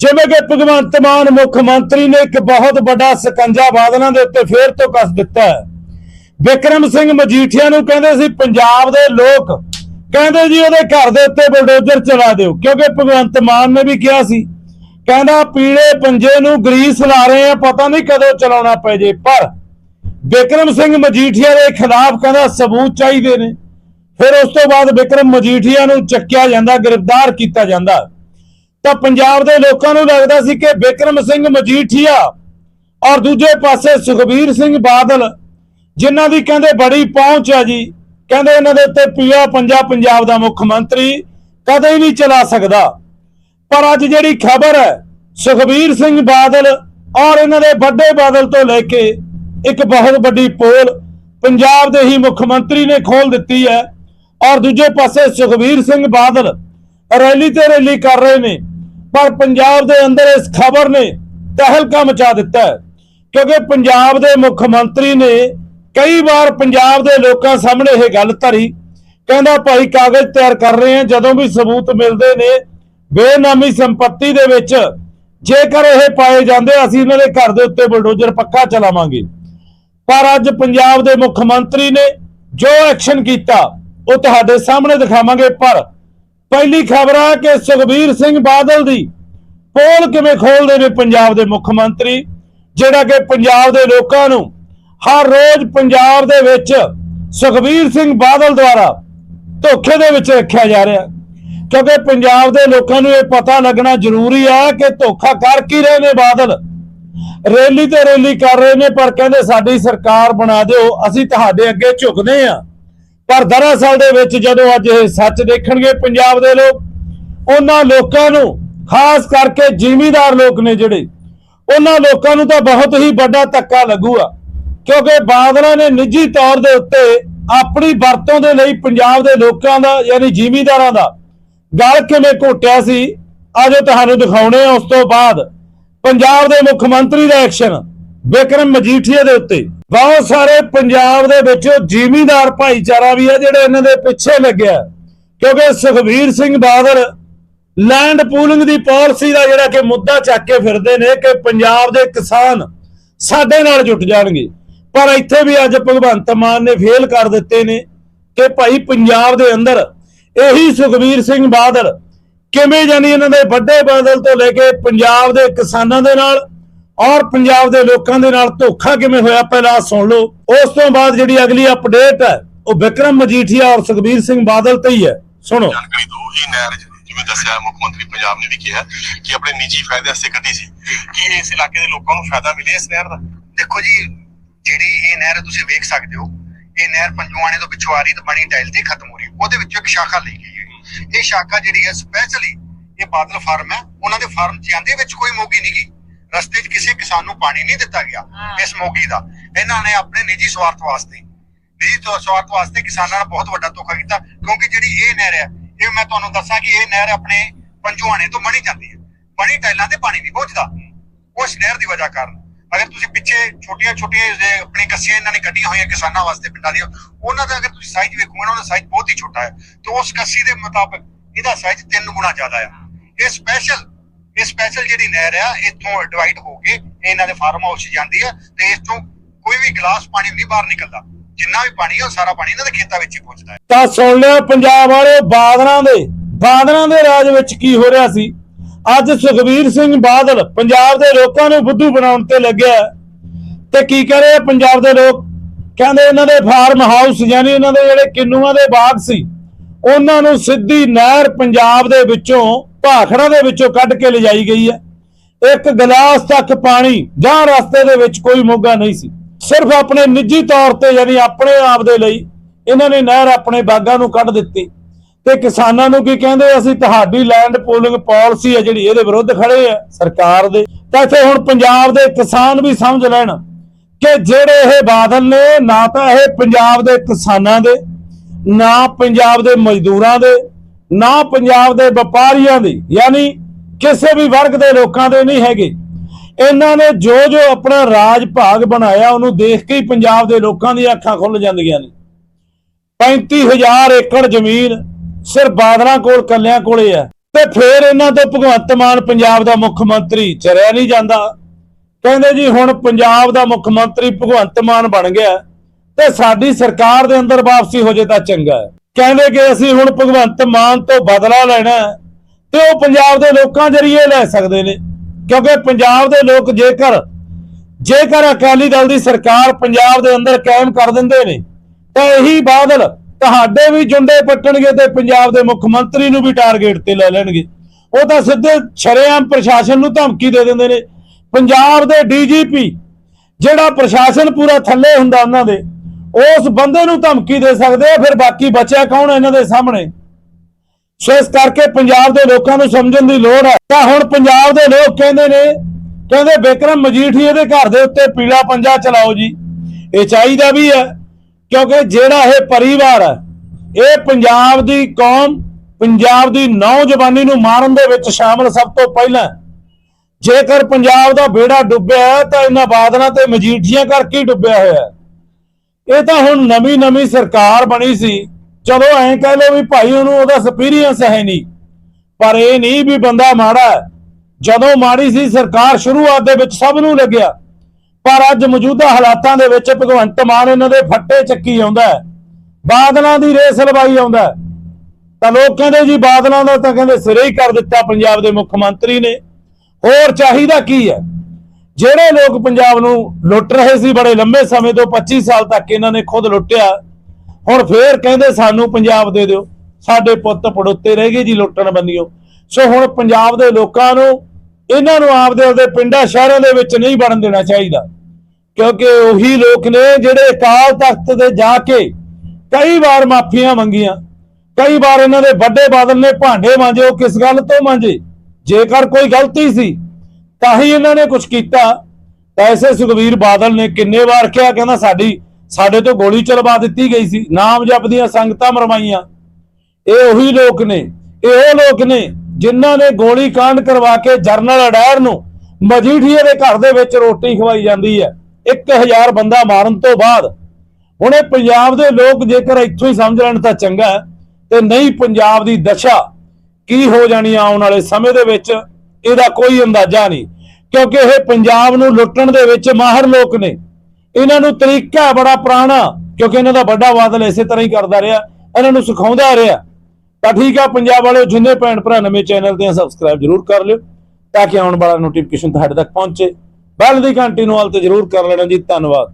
ਜਿਵੇਂ ਕਿ ਭਗਵੰਤ ਮਾਨ ਮੁੱਖ ਮੰਤਰੀ ਨੇ ਇੱਕ ਬਹੁਤ ਵੱਡਾ ਸਕੰਜਾ ਬਾਦਲਾਂ ਦੇ ਉੱਤੇ ਫੇਰ ਤੋਂ ਕੱਸ ਦਿੱਤਾ ਹੈ। ਵਿਕਰਮ ਸਿੰਘ ਮਜੀਠੀਆ ਨੂੰ ਕਹਿੰਦੇ ਸੀ, ਪੰਜਾਬ ਦੇ ਲੋਕ, ਕਹਿੰਦੇ ਜੀ, ਉਹਦੇ ਘਰ ਦੇ ਉੱਤੇ ਬਲਡੋਜ਼ਰ ਚਲਾ ਦਿਓ। ਕਿਉਂਕਿ ਭਗਵੰਤ ਮਾਨ ਨੇ ਵੀ ਕਿਹਾ ਸੀ, ਕਹਿੰਦਾ, ਪੀਲੇ ਪੰਜੇ ਨੂੰ ਗਰੀਸ ਲਾ ਰਹੇ ਆ ਪਤਾ ਨਹੀਂ ਕਦੋਂ ਚਲਾਉਣਾ ਪੈ ਜੇ। ਪਰ ਵਿਕਰਮ ਸਿੰਘ ਮਜੀਠੀਆ ਦੇ ਖਿਲਾਫ ਕਹਿੰਦਾ, ਸਬੂਤ ਚਾਹੀਦੇ ਨੇ। ਫਿਰ ਉਸ ਤੋਂ ਬਾਅਦ ਵਿਕਰਮ ਮਜੀਠੀਆ ਨੂੰ ਚੱਕਿਆ ਜਾਂਦਾ, ਗ੍ਰਿਫਤਾਰ ਕੀਤਾ ਜਾਂਦਾ। ਤਾਂ ਪੰਜਾਬ ਦੇ ਲੋਕਾਂ ਨੂੰ ਲੱਗਦਾ ਸੀ ਕਿ ਵਿਕਰਮ ਸਿੰਘ ਮਜੀਠੀਆ ਔਰ ਦੂਜੇ ਪਾਸੇ ਸੁਖਬੀਰ ਸਿੰਘ ਬਾਦਲ, ਜਿਨ੍ਹਾਂ ਦੀ ਕਹਿੰਦੇ ਬੜੀ ਪਹੁੰਚ ਹੈ ਜੀ, ਕਹਿੰਦੇ ਇਹਨਾਂ ਦੇ ਉੱਤੇ ਪੀਆ ਪੰਜਾ ਪੰਜਾਬ ਦਾ ਮੁੱਖ ਮੰਤਰੀ, ਕਦੇ ਨਹੀਂ ਚਲਾ ਸਕਦਾ। ਪਰ ਅੱਜ ਜਿਹੜੀ ਖਬਰ ਹੈ, ਸੁਖਬੀਰ ਸਿੰਘ ਬਾਦਲ ਔਰ ਇਹਨਾਂ ਦੇ ਵੱਡੇ ਬਾਦਲ ਤੋਂ ਲੈ ਕੇ ਇੱਕ ਬਹੁਤ ਵੱਡੀ ਪੋਲ ਪੰਜਾਬ ਦੇ ਹੀ ਮੁੱਖ ਮੰਤਰੀ ਨੇ ਖੋਲ ਦਿੱਤੀ ਹੈ ਔਰ ਦੂਜੇ ਪਾਸੇ ਸੁਖਬੀਰ ਸਿੰਘ ਬਾਦਲ ਰੈਲੀ ਤੇ ਰੈਲੀ ਕਰ ਰਹੇ ਨੇ। ਪਰ ਪੰਜਾਬ ਦੇ ਅੰਦਰ ਇਸ ਖਬਰ ਨੇ ਤਹਿਲਕਾ ਮਚਾ ਦਿੱਤਾ ਹੈ। ਕਿਉਂਕਿ ਪੰਜਾਬ ਦੇ ਮੁੱਖ ਮੰਤਰੀ ਨੇ ਕਈ ਵਾਰ ਪੰਜਾਬ ਦੇ ਲੋਕਾਂ ਸਾਹਮਣੇ ਇਹ ਗੱਲ ਧਰੀ। ਕਹਿੰਦਾ, ਭਾਈ, ਕਾਗਜ਼ ਤਿਆਰ ਕਰ ਰਹੇ ਹਾਂ, ਜਦੋਂ ਵੀ ਸਬੂਤ ਮਿਲਦੇ ਨੇ, ਬੇਨਾਮੀ ਸੰਪਤੀ ਦੇ ਵਿੱਚ ਜੇਕਰ ਇਹ ਪਾਏ ਜਾਂਦੇ, ਅਸੀਂ ਇਹਨਾਂ ਦੇ ਘਰ ਦੇ ਉੱਤੇ ਬਲਡੋਜ਼ਰ ਪੱਕਾ ਚਲਾਵਾਂਗੇ। ਪਰ ਅੱਜ ਪੰਜਾਬ ਦੇ ਮੁੱਖ ਮੰਤਰੀ ਨੇ ਜੋ ਐਕਸ਼ਨ ਕੀਤਾ, ਉਹ ਤੁਹਾਡੇ ਸਾਹਮਣੇ ਦਿਖਾਵਾਂਗੇ, ਪਰ ਪਹਿਲੀ ਖਬਰ ਆ ਕਿ ਸੁਖਬੀਰ ਸਿੰਘ ਬਾਦਲ ਦੀ ਪੋਲ ਕਿਵੇਂ ਖੋਲਦੇ ਨੇ ਪੰਜਾਬ ਦੇ ਮੁੱਖ ਮੰਤਰੀ, ਜਿਹੜਾ ਕਿ ਪੰਜਾਬ ਦੇ ਲੋਕਾਂ ਨੂੰ ਹਰ ਰੋਜ਼ ਪੰਜਾਬ ਦੇ ਵਿੱਚ ਸੁਖਬੀਰ ਸਿੰਘ ਬਾਦਲ ਦੁਆਰਾ ਧੋਖੇ ਦੇ ਵਿੱਚ ਰੱਖਿਆ ਜਾ ਰਿਹਾ। ਕਿਉਂਕਿ ਪੰਜਾਬ ਦੇ ਲੋਕਾਂ ਨੂੰ ਇਹ ਪਤਾ ਲੱਗਣਾ ਜ਼ਰੂਰੀ ਆ ਕਿ ਧੋਖਾ ਕਰ ਕੀ ਰਹੇ ਨੇ ਬਾਦਲ। ਰੈਲੀ ਤੇ ਰੈਲੀ ਕਰ ਰਹੇ ਨੇ, ਪਰ ਕਹਿੰਦੇ ਸਾਡੀ ਸਰਕਾਰ ਬਣਾ ਦਿਓ, ਅਸੀਂ ਤੁਹਾਡੇ ਅੱਗੇ ਝੁਕਦੇ ਆ ਪਰ ਦਰਅਸਲ ਦੇ ਵਿੱਚ ਜਦੋਂ ਅੱਜ ਇਹ ਸੱਚ ਦੇਖਣਗੇ ਪੰਜਾਬ ਦੇ ਲੋਕ, ਉਹਨਾਂ ਲੋਕਾਂ ਨੂੰ, ਖਾਸ ਕਰਕੇ ਜਿਮੀਦਾਰ ਲੋਕ ਨੇ ਜਿਹੜੇ, ਉਹਨਾਂ ਲੋਕਾਂ ਨੂੰ ਤਾਂ ਬਹੁਤ ਹੀ ਵੱਡਾ ਧੱਕਾ ਲੱਗੂਗਾ। ਕਿਉਂਕਿ ਬਾਦਲਾਂ ਨੇ ਨਿੱਜੀ ਤੌਰ ਦੇ ਉੱਤੇ ਆਪਣੀ ਵਰਤੋਂ ਦੇ ਲਈ ਪੰਜਾਬ ਦੇ ਲੋਕਾਂ ਦਾ, ਯਾਨੀ ਜਿਮੀਦਾਰਾਂ ਦਾ, ਗਲ ਕਿਵੇਂ ਘੋਟਿਆ ਸੀ, ਅੱਜ ਉਹ ਤੁਹਾਨੂੰ ਦਿਖਾਉਣੇ ਆ। ਉਸ ਤੋਂ ਬਾਅਦ ਪੰਜਾਬ ਦੇ ਮੁੱਖ ਮੰਤਰੀ ਦਾ ਐਕਸ਼ਨ, ਵਿਕਰਮ ਮਜੀਠੀਆ ਦੇ ਉੱਤੇ। ਬਹੁਤ ਸਾਰੇ ਪੰਜਾਬ ਦੇ ਵਿੱਚ ਜ਼ਿਮੀਂਦਾਰ ਭਾਈਚਾਰਾ ਵੀ ਹੈ ਜਿਹੜੇ ਇਹਨਾਂ ਦੇ ਪਿੱਛੇ ਲੱਗਿਆ ਕਿਉਂਕਿ ਸੁਖਬੀਰ ਸਿੰਘ ਬਾਦਲ ਲੈਂਡ ਪੂਲਿੰਗ ਦੀ ਪਾਲਿਸੀ ਦਾ ਜਿਹੜਾ ਕਿ ਮੁੱਦਾ ਚੱਕ ਕੇ ਫਿਰਦੇ ਨੇ ਕਿ ਪੰਜਾਬ ਦੇ ਕਿਸਾਨ ਸਾਡੇ ਨਾਲ ਜੁਟ ਜਾਣਗੇ। ਪਰ ਇੱਥੇ ਵੀ ਅੱਜ ਭਗਵੰਤ ਮਾਨ ਨੇ ਫੇਲ ਕਰ ਦਿੱਤੇ ਨੇ ਕਿ ਭਾਈ ਪੰਜਾਬ ਦੇ ਅੰਦਰ ਇਹੀ ਸੁਖਬੀਰ ਸਿੰਘ ਬਾਦਲ ਕਿਵੇਂ ਜਾਨੀ ਇਹਨਾਂ ਦੇ ਵੱਡੇ ਬਾਦਲ ਤੋਂ ਲੈ ਕੇ ਪੰਜਾਬ ਦੇ ਕਿਸਾਨਾਂ ਦੇ ਨਾਲ ਔਰ ਪੰਜਾਬ ਦੇ ਲੋਕਾਂ ਦੇ ਨਾਲ ਧੋਖਾ ਕਿਵੇਂ ਹੋਇਆ ਪਹਿਲਾਂ ਸੁਣ ਲਓ। ਉਸ ਤੋਂ ਬਾਅਦ ਜਿਹੜੀ ਅਗਲੀ ਅਪਡੇਟ ਹੈ ਉਹ ਵਿਕਰਮ ਮਜੀਠੀਆ ਔਰ ਸੁਖਬੀਰ ਸਿੰਘ ਬਾਦਲ ਤੇ ਹੀ ਹੈ। ਸੁਣੋ। ਜਾਣਕਾਰੀ ਦੋ ਹੀ ਨਹਿਰ ਜ- ਜਿਵੇਂ ਦੱਸਿਆ ਮੁੱਖ ਮੰਤਰੀ ਪੰਜਾਬ ਨੇ ਵੀ ਕਿਹਾ ਕਿ ਆਪਣੇ ਨਿੱਜੀ ਫਾਇਦੇ ਵਾਸਤੇ ਕੱਢੀ ਸੀ। ਕੀ ਇਸ ਇਲਾਕੇ ਦੇ ਲੋਕਾਂ ਨੂੰ ਫਾਇਦਾ ਮਿਲਿਆ ਇਸ ਨਹਿਰ ਦਾ? ਦੇਖੋ ਜੀ ਜਿਹੜੀ ਇਹ ਨਹਿਰ ਤੁਸੀਂ ਵੇਖ ਸਕਦੇ ਹੋ ਇਹ ਨਹਿਰ ਪੰਜਵਾਣੇ ਤੋਂ ਪਿੱਛੋਂ ਆ ਰਹੀ ਤੇ ਬਣੀ ਟਾਈਲ ਤੇ ਖਤਮ ਹੋ ਰਹੀ ਉਹਦੇ ਵਿੱਚੋਂ ਇੱਕ ਸ਼ਾਖਾ ਲਈ ਗਈ ਹੈ। ਇਹ ਸ਼ਾਖਾ ਜਿਹੜੀ ਹੈ ਸਪੈਸ਼ਲੀ ਇਹ ਬਾਦਲ ਫਾਰਮ ਹੈ ਉਹਨਾਂ ਦੇ ਫਾਰਮ ਚ ਜਾਂਦੇ ਵਿੱਚ ਕੋਈ ਮੋਗੀ ਨਹੀਂ ਗਈ। ਰਸਤੇ 'ਚ ਕਿਸੇ ਕਿਸਾਨ ਨੂੰ ਪਾਣੀ ਨਹੀਂ ਦਿੱਤਾ ਗਿਆ ਇਸ ਮੋਗੀ ਦਾ। ਇਹਨਾਂ ਨੇ ਆਪਣੇ ਨਿੱਜੀ ਸਵਾਰਥ ਵਾਸਤੇ ਨਿੱਜੀ ਸਵਾਰਥ ਵਾਸਤੇ ਕਿਸਾਨਾਂ ਨਾਲ ਬਹੁਤ ਵੱਡਾ ਧੋਖਾ ਕੀਤਾ ਕਿਉਂਕਿ ਜਿਹੜੀ ਇਹ ਨਹਿਰ ਹੈ ਇਹ ਮੈਂ ਤੁਹਾਨੂੰ ਦੱਸਾਂ ਕਿ ਇਹ ਨਹਿਰ ਆਪਣੇ ਪੰਜਵਾਣੇ ਤੋਂ ਬਣੀ ਜਾਂਦੀ ਹੈ। ਬਣੀ ਟਾਈਲਾਂ ਤੇ ਪਾਣੀ ਨਹੀਂ ਪਹੁੰਚਦਾ ਉਸ ਨਹਿਰ ਦੀ ਵਜ੍ਹਾ ਕਾਰਨ। ਅਗਰ ਤੁਸੀਂ ਪਿੱਛੇ ਛੋਟੀਆਂ ਛੋਟੀਆਂ ਆਪਣੀ ਕੱਸੀਆਂ ਇਹਨਾਂ ਨੇ ਕੱਢੀਆਂ ਹੋਈਆਂ ਕਿਸਾਨਾਂ ਵਾਸਤੇ ਪਿੰਡਾਂ ਦੀਆਂ ਉਹਨਾਂ ਦਾ ਅਗਰ ਤੁਸੀਂ ਸਾਈਜ਼ ਵੇਖੋਗੇ ਨਾ ਉਹਦਾ ਸਾਈਜ਼ ਬਹੁਤ ਹੀ ਛੋਟਾ ਹੈ। ਤੇ ਉਸ ਕੱਸੀ ਦੇ ਮੁਤਾਬਕ ਇਹਦਾ ਸਾਈਜ਼ ਤਿੰਨ ਗੁਣਾ ਜ਼ਿਆਦਾ ਆ। ਇਹ ਸਪੈਸ਼ਲ ਇਹ ਸਪੈਸ਼ਲ ਜਿਹੜੀ ਨਹਿਰ ਆ, ਇੱਥੋਂ ਡਿਵਾਈਡ ਹੋ ਕੇ ਇਹਨਾਂ ਦੇ ਫਾਰਮ ਹਾਊਸ ਜਾਂਦੀ ਹੈ ਤੇ ਇਸ ਤੋਂ ਕੋਈ ਵੀ ਗਲਾਸ ਪਾਣੀ ਨਹੀਂ ਬਾਹਰ ਨਿਕਲਦਾ। ਜਿੰਨਾ ਵੀ ਪਾਣੀ ਹੈ ਉਹ ਸਾਰਾ ਪਾਣੀ ਇਹਨਾਂ ਦੇ ਖੇਤਾਂ ਵਿੱਚ ਹੀ ਪਹੁੰਚਦਾ ਹੈ। ਤਾਂ ਸੁਣ ਲਿਆ ਪੰਜਾਬ ਵਾਲੇ ਬਾਦਲਾਂ ਦੇ ਬਾਦਲਾਂ ਦੇ ਰਾਜ ਵਿੱਚ ਕੀ ਹੋ ਰਿਹਾ ਸੀ? ਅੱਜ ਸੁਖਬੀਰ ਸਿੰਘ ਬਾਦਲ ਪੰਜਾਬ ਦੇ ਲੋਕਾਂ ਨੂੰ ਬੁੱਧੂ ਬਣਾਉਣ ਤੇ ਲੱਗਿਆ ਤੇ ਕੀ ਕਹਿ ਰਹੇ ਪੰਜਾਬ ਦੇ ਲੋਕ? ਕਹਿੰਦੇ ਇਹਨਾਂ ਦੇ ਫਾਰਮ ਹਾਊਸ ਯਾਨੀ ਇਹਨਾਂ ਦੇ ਜਿਹੜੇ ਕਿੰਨੂਆਂ ਦੇ ਬਾਗ ਸੀ, ਉਹਨਾਂ ਨੂੰ ਸਿੱਧੀ ਨਹਿਰ ਪੰਜਾਬ ਦੇ ਵਿੱਚੋਂ ਭਾਖੜਾ ਦੇ ਵਿੱਚੋਂ ਕੱਢ ਕੇ ਲਿਜਾਈ ਗਈ ਹੈ। ਇੱਕ ਗਲਾਸ ਤੱਕ ਪਾਣੀ ਜਾਂ ਰਸਤੇ ਦੇ ਵਿੱਚ ਕੋਈ ਮੋਗਾ ਨਹੀਂ ਸੀ। ਸਿਰਫ ਆਪਣੇ ਨਿੱਜੀ ਤੌਰ ਤੇ ਯਾਨੀ ਆਪਣੇ ਆਪ ਦੇ ਲਈ ਇਹਨਾਂ ਨੇ ਨਹਿਰ ਆਪਣੇ ਬਾਗਾਂ ਨੂੰ ਕੱਢ ਦਿੱਤੀ। ਤੇ ਕਿਸਾਨਾਂ ਨੂੰ ਕੀ ਕਹਿੰਦੇ, ਅਸੀਂ ਤੁਹਾਡੀ ਲੈਂਡ ਪੂਲਿੰਗ ਪਾਲਿਸੀ ਹੈ ਜਿਹੜੀ ਇਹਦੇ ਵਿਰੁੱਧ ਖੜੇ ਆ ਸਰਕਾਰ ਦੇ। ਤਾਂ ਇੱਥੇ ਹੁਣ ਪੰਜਾਬ ਦੇ ਕਿਸਾਨ ਵੀ ਸਮਝ ਲੈਣ ਕਿ ਜਿਹੜੇ ਇਹ ਬਾਦਲ ਨੇ, ਨਾ ਤਾਂ ਇਹ ਪੰਜਾਬ ਦੇ ਕਿਸਾਨਾਂ ਦੇ, ਨਾ ਪੰਜਾਬ ਦੇ ਮਜ਼ਦੂਰਾਂ ਦੇ ਨਾ ਪੰਜਾਬ ਦੇ ਵਪਾਰੀਆਂ ਦੇ, ਯਾਨੀ ਕਿਸੇ ਵੀ ਵਰਗ ਦੇ ਲੋਕਾਂ ਦੇ ਨਹੀਂ ਹੈਗੇ। ਇਹਨਾਂ ਨੇ ਜੋ ਜੋ ਆਪਣਾ ਰਾਜ ਭਾਗ ਬਣਾਇਆ, ਉਹਨੂੰ ਦੇਖ ਕੇ ਹੀ ਪੰਜਾਬ ਦੇ ਲੋਕਾਂ ਦੀਆਂ ਅੱਖਾਂ ਖੁੱਲ ਜਾਂਦੀਆਂ ਨੇ। 35000 ਏਕੜ ਜ਼ਮੀਨ ਸਿਰਫ ਬਾਦਲਾਂ ਕੋਲ, ਕੱਲਿਆਂ ਕੋਲੇ ਆ ਤੇ ਫੇਰ ਇਹਨਾਂ ਤੋਂ ਭਗਵੰਤ ਮਾਨ ਪੰਜਾਬ ਦਾ ਮੁੱਖ ਮੰਤਰੀ ਚਰਿਆ ਨਹੀਂ ਜਾਂਦਾ। ਕਹਿੰਦੇ ਜੀ ਹੁਣ ਪੰਜਾਬ ਦਾ ਮੁੱਖ ਮੰਤਰੀ ਭਗਵੰਤ ਮਾਨ ਬਣ ਗਿਆ। ਤੇ ਸਾਡੀ ਸਰਕਾਰ ਦੇ ਅੰਦਰ ਵਾਪਸੀ ਹੋ ਜੇ ਤਾਂ ਚੰਗਾ ਕਹਿੰਦੇ ਕਿ ਅਸੀਂ ਹੁਣ ਭਗਵੰਤ ਮਾਨ ਤੋਂ ਬਦਲਾ ਲੈਣਾ ਤੇ ਉਹ ਪੰਜਾਬ ਦੇ ਲੋਕਾਂ ਜਰੀਏ ਲੈ ਸਕਦੇ ਨੇ। ਕਿਉਂਕਿ ਪੰਜਾਬ ਦੇ ਲੋਕ ਜੇਕਰ ਜੇਕਰ ਅਕਾਲੀ ਦਲ ਦੀ ਸਰਕਾਰ ਪੰਜਾਬ ਦੇ ਅੰਦਰ ਕਾਇਮ ਕਰ ਦਿੰਦੇ ਨੇ, ਤਾਂ ਇਹੀ ਬਾਦਲ ਤੁਹਾਡੇ ਵੀ ਜੁੰਡੇ ਪੱਟਣਗੇ ਤੇ ਪੰਜਾਬ ਦੇ ਮੁੱਖ ਮੰਤਰੀ ਨੂੰ ਵੀ ਟਾਰਗੇਟ ਤੇ ਲੈ ਲੈਣਗੇ। ਉਹ ਤਾਂ ਸਿੱਧੇ ਸ਼ਰੇਆਮ ਪ੍ਰਸ਼ਾਸਨ ਨੂੰ ਧਮਕੀ ਦੇ ਦਿੰਦੇ ਨੇ। ਪੰਜਾਬ ਦੇ ਡੀਜੀਪੀ, ਜਿਹੜਾ ਪ੍ਰਸ਼ਾਸਨ ਪੂਰਾ ਥੱਲੇ ਹੁੰਦਾ ਉਹਨਾਂ ਦੇ ਉਸ ਬੰਦੇ ਨੂੰ ਧਮਕੀ ਦੇ ਸਕਦੇ ਆ, ਫਿਰ ਬਾਕੀ ਬਚਿਆ ਕੌਣ ਇਹਨਾਂ ਦੇ ਸਾਹਮਣੇ? ਸੋ ਇਸ ਕਰਕੇ ਪੰਜਾਬ ਦੇ ਲੋਕਾਂ ਨੂੰ ਸਮਝਣ ਦੀ ਲੋੜ ਹੈ। ਤਾਂ ਹੁਣ ਪੰਜਾਬ ਦੇ ਲੋਕ ਕਹਿੰਦੇ ਨੇ, ਕਹਿੰਦੇ ਬਿਕਰਮ ਮਜੀਠੀਏ ਦੇ ਘਰ ਦੇ ਉੱਤੇ ਪੀਲਾ ਪੰਜਾ ਚਲਾਓ ਜੀ। ਇਹ ਚਾਹੀਦਾ ਵੀ ਹੈ, ਕਿਉਂਕਿ ਜਿਹੜਾ ਇਹ ਪਰਿਵਾਰ ਹੈ, ਇਹ ਪੰਜਾਬ ਦੀ ਕੌਮ, ਪੰਜਾਬ ਦੀ ਨੌਜਵਾਨੀ ਨੂੰ ਮਾਰਨ ਦੇ ਵਿੱਚ ਸ਼ਾਮਲ ਸਭ ਤੋਂ ਪਹਿਲਾਂ ਜੇਕਰ ਪੰਜਾਬ ਦਾ ਬੇੜਾ ਡੁੱਬਿਆ ਤਾਂ ਇਹਨਾਂ ਬਾਦਲਾਂ ਤੇ ਮਜੀਠੀਆਂ ਕਰਕੇ ਡੁੱਬਿਆ ਹੋਇਆ ਹੈ? ਇਹ ਤਾਂ ਹੁਣ ਨਵੀਂ ਨਵੀਂ ਸਰਕਾਰ ਬਣੀ ਸੀ। ਜਦੋਂ ਐਂ ਕਹਿ ਲਓ ਵੀ ਭਾਈ ਉਹਨੂੰ ਉਹਦਾ ਐਕਸਪੀਰੀਅੰਸ ਹੈ ਨਹੀਂ। ਪਰ ਇਹ ਨਹੀਂ ਵੀ ਬੰਦਾ ਮਾੜਾ ਜਦੋਂ ਮਾੜੀ ਸੀ ਸਰਕਾਰ ਸ਼ੁਰੂਆਤ ਦੇ ਵਿੱਚ ਸਭ ਨੂੰ ਲੱਗਿਆ। ਪਰ ਅੱਜ ਮੌਜੂਦਾ ਹਾਲਾਤਾਂ ਦੇ ਵਿੱਚ ਭਗਵੰਤ ਮਾਨ ਇਹਨਾਂ ਦੇ ਫੱਟੇ ਚੱਕੀ ਆਉਂਦਾ ਬਾਦਲਾਂ ਦੀ ਰੇਸ ਲਵਾਈ ਆਉਂਦਾ ਤਾਂ ਲੋਕ ਕਹਿੰਦੇ ਜੀ ਬਾਦਲਾਂ ਦਾ ਤਾਂ ਕਹਿੰਦੇ ਸਿਰੇ ਹੀ ਕਰ ਦਿੱਤਾ ਪੰਜਾਬ ਦੇ ਮੁੱਖ ਮੰਤਰੀ ਨੇ। ਹੋਰ ਚਾਹੀਦਾ ਕੀ ਹੈ? ਜਿਹੜੇ ਲੋਕ ਪੰਜਾਬ ਨੂੰ ਲੁੱਟ ਰਹੇ ਸੀ ਬੜੇ ਲੰਬੇ ਸਮੇਂ ਤੋਂ 25 ਸਾਲ ਤੱਕ ਇਹਨਾਂ ਨੇ ਖੁਦ ਲੁੱਟਿਆ। ਹੁਣ ਫੇਰ ਕਹਿੰਦੇ ਸਾਨੂੰ ਪੰਜਾਬ ਦੇ ਦਿਓ। ਸਾਡੇ ਪੁੱਤ ਪੜੋਤੇ ਰਹਿ ਗਏ ਜੀ ਲੁੱਟਣ ਬੰਨਿਓ। ਸੋ ਹੁਣ ਪੰਜਾਬ ਦੇ ਲੋਕਾਂ ਨੂੰ, ਇਹਨਾਂ ਨੂੰ ਆਪਦੇ ਆਪਦੇ ਪਿੰਡਾਂ, ਸ਼ਹਿਰਾਂ ਦੇ ਵਿੱਚ ਨਹੀਂ ਵੜਨ ਦੇਣਾ ਚਾਹੀਦਾ। ਕਿਉਂਕਿ ਉਹੀ ਲੋਕ ਨੇ ਜਿਹੜੇ ਅਕਾਲ ਤਖਤ ਦੇ ਜਾ ਕੇ ਕਈ ਵਾਰ ਮਾਫੀਆਂ ਮੰਗੀਆਂ। ਕਈ ਵਾਰ ਇਹਨਾਂ ਦੇ ਵੱਡੇ ਬਾਦਲ ਨੇ ਭਾਂਡੇ ਮਾਂਜੇ, ਉਹ ਕਿਸ ਗੱਲ ਤੋਂ ਮਾਂਜੇ? ਜੇਕਰ ਕੋਈ ਗਲਤੀ ਸੀ ਤਾਂ ਹੀ ਇਹਨਾਂ ਨੇ ਕੁਝ ਕੀਤਾ। ਤਾਂ ਐਸੇ ਸੁਖਵੀਰ ਬਾਦਲ ਨੇ ਕਿੰਨੇ ਵਾਰ ਕਿਹਾ, ਕਹਿੰਦਾ ਸਾਡੀ, ਸਾਡੇ ਤੋਂ ਗੋਲੀ ਚਲਵਾ ਦਿੱਤੀ ਗਈ ਸੀ, ਨਾਮ ਜਪਦੀਆਂ ਸੰਗਤਾਂ ਮਰਵਾਈਆਂ। ਇਹ ਉਹੀ ਲੋਕ ਨੇ, ਇਹ ਲੋਕ ਨੇ ਜਿਨ੍ਹਾਂ ਨੇ ਗੋਲੀ ਕਾਂਡ ਕਰਵਾ ਕੇ ਜਰਨਲ ਅਡੈਰ ਨੂੰ ਮਜੀਠੀਏ ਦੇ ਘਰ ਦੇ ਵਿੱਚ ਰੋਟੀ ਖਵਾਈ ਜਾਂਦੀ ਹੈ। 1000 ਬੰਦਾ ਮਾਰਨ ਤੋਂ ਬਾਅਦ ਹੁਣ ਇਹ ਪੰਜਾਬ ਦੇ ਲੋਕ ਜੇਕਰ ਇੱਥੋਂ ਹੀ ਸਮਝ ਲੈਣ ਤਾਂ ਚੰਗਾ ਤੇ ਨਹੀਂ ਪੰਜਾਬ ਦੀ ਦਸ਼ਾ ਕੀ ਹੋ ਜਾਣੀ ਆਉਣ ਵਾਲੇ ਸਮੇਂ ਦੇ ਵਿੱਚ। ਇਹਦਾ ਕੋਈ ਅੰਦਾਜ਼ਾ ਨਹੀਂ। ਕਿਉਂਕਿ ਇਹ ਪੰਜਾਬ ਨੂੰ ਲੁੱਟਣ ਦੇ ਵਿੱਚ ਮਾਹਰ ਲੋਕ ਨੇ। ਇਹਨਾਂ ਨੂੰ ਤਰੀਕਾ ਬੜਾ ਪੁਰਾਣਾ, ਕਿਉਂਕਿ ਇਹਨਾਂ ਦਾ ਵੱਡਾ ਬਾਦਲ ਇਸੇ ਤਰ੍ਹਾਂ ਹੀ ਕਰਦਾ ਰਿਹਾ। ਇਹਨਾਂ ਨੂੰ ਸਿਖਾਉਂਦਾ ਰਿਹਾ। ਤਾਂ ਠੀਕ ਆ, ਪੰਜਾਬ ਵਾਲਿਓ ਜਿੰਨੇ ਭੈਣ ਭਰਾ ਨਵੇਂ ਚੈਨਲ ਤੇ ਸਬਸਕ੍ਰਾਈਬ ਜਰੂਰ ਕਰ ਲਿਓ, ਤਾਂ ਕਿ ਆਉਣ ਵਾਲਾ ਨੋਟੀਫਿਕੇਸ਼ਨ ਤੁਹਾਡੇ ਤੱਕ ਪਹੁੰਚੇ। ਬੈਲ ਦੀ ਘੰਟੀ ਨੂੰ ਹਾਲ ਤੇ ਜਰੂਰ ਕਰ ਲੈਣਾ ਜੀ। ਧੰਨਵਾਦ।